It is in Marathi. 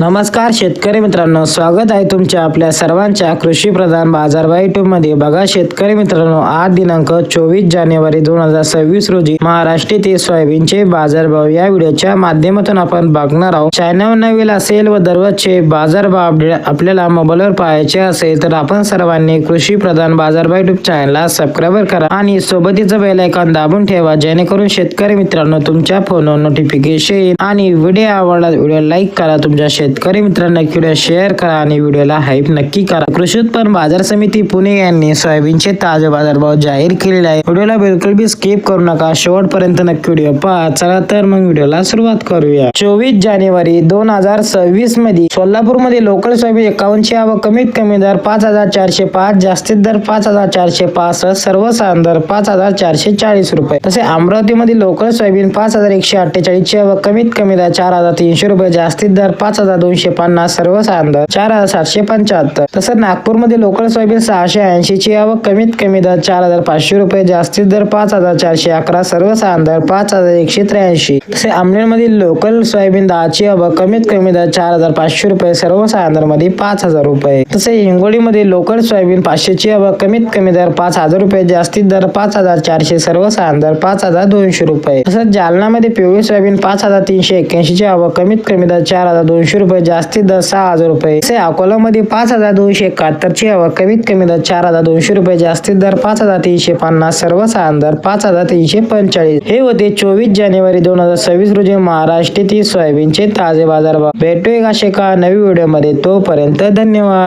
नमस्कार शेतकरी मित्रांनो स्वागत आहे तुमच्या आपल्या सर्वांच्या कृषी प्रधान बाजारभावमध्ये. बघा शेतकरी मित्रांनो आज दिनांक चोवीस जानेवारी दोन हजार सव्वीस रोजी महाराष्ट्रातील येथे सोयाबीनचे बाजारभाव या व्हिडिओच्या माध्यमातून आपण बघणार आहोत. चॅनल नवीन असेल व दररोजचे बाजारभाव अपडेट आपल्याला मोबाईलवर पाहायचे असेल तर आपण सर्वांनी कृषी प्रधान बाजारभाव युट्यूब चॅनलला सबस्क्राईब करा आणि सोबतीचं बेल आयकॉन दाबून ठेवा जेणेकरून शेतकरी मित्रांनो तुमच्या फोनवर नोटिफिकेशन येईल आणि व्हिडिओ आवडला व्हिडिओ लाईक करा तुमच्या शेतकरी मित्रांना व्हिडिओ शेअर करा आणि व्हिडिओला हाईप नक्की करा. कृषी उत्पन्न बाजार समिती पुणे यांनी सोयाबीनचे ताजे बाजारभाव जाहीर केलेले आहे व्हिडिओला बिलकुल बी स्किप करू नका. शेवटपर्यंत नक्की व्हिडिओ पहा. चला तर मग व्हिडिओला सुरुवात करूया. चोवीस जानेवारी दोन हजार सव्वीसमध्ये सोलापूरमध्ये लोकल सोयाबीन एकावन्नची आवक कमीत कमी दर पाच हजार चारशे पाच जास्तीत दर पाच हजार चारशे पासष्ट सर्वसाधारण दर पाच हजार चारशे चाळीस रुपये. तसे अमरावतीमध्ये लोकल सोयाबीन पाच हजार एकशे अठ्ठेचाळीस ची आवक कमीत कमी दर चार हजार तीनशे रुपये जास्तीत दर पाच हजार दोनशे पन्नास सर्वसाधारण दर चार हजार सातशे पंच्याहत्तर. तसंच नागपूरमध्ये लोकल सोयाबीन सहाशे ऐंशी ची आवक कमीत कमी दर चार हजार पाचशे रुपये जास्तीत दर पाच हजार चारशे अकरा सर्वसाधारण दर पाच हजार एकशे त्र्याऐंशी. तसे अमनेरमधील लोकल सोयाबीन दहाची आवक कमीत कमी दर चार हजार पाचशे रुपये सर्वसाधारणमध्ये पाच हजार रुपये. तसे हिंगोलीमध्ये लोकल सोयाबीन पाचशे ची आवक कमीत कमी दर पाच हजार रुपये जास्तीत दर पाच हजार चारशे सर्वसाधारण दर पाच हजार दोनशे रुपये. तसंच जालनामध्ये पिवळी सोयाबीन पाच हजार तीनशे एक्क्याऐंशी ची आवक कमीत कमी दर चार हजार दोनशे रुपये. जास्तीत दर सहा हजार रुपये. तसे अकोलामध्ये पाच हजार दोनशे एकाहत्तर ची हवा. कमीत कमी दर चार हजार दोनशे रुपये जास्तीत दर पाच हजार तीनशे पन्नास सर्वसाधारण दर पाच हजार तीनशे पंचेचाळीस. हे होते चोवीस जानेवारी दोन हजार सव्वीस रोजी महाराष्ट्रातील सोयाबीनचे ताजे बाजारभाव भेटू एक असे का नवी व्हिडिओमध्ये तोपर्यंत धन्यवाद.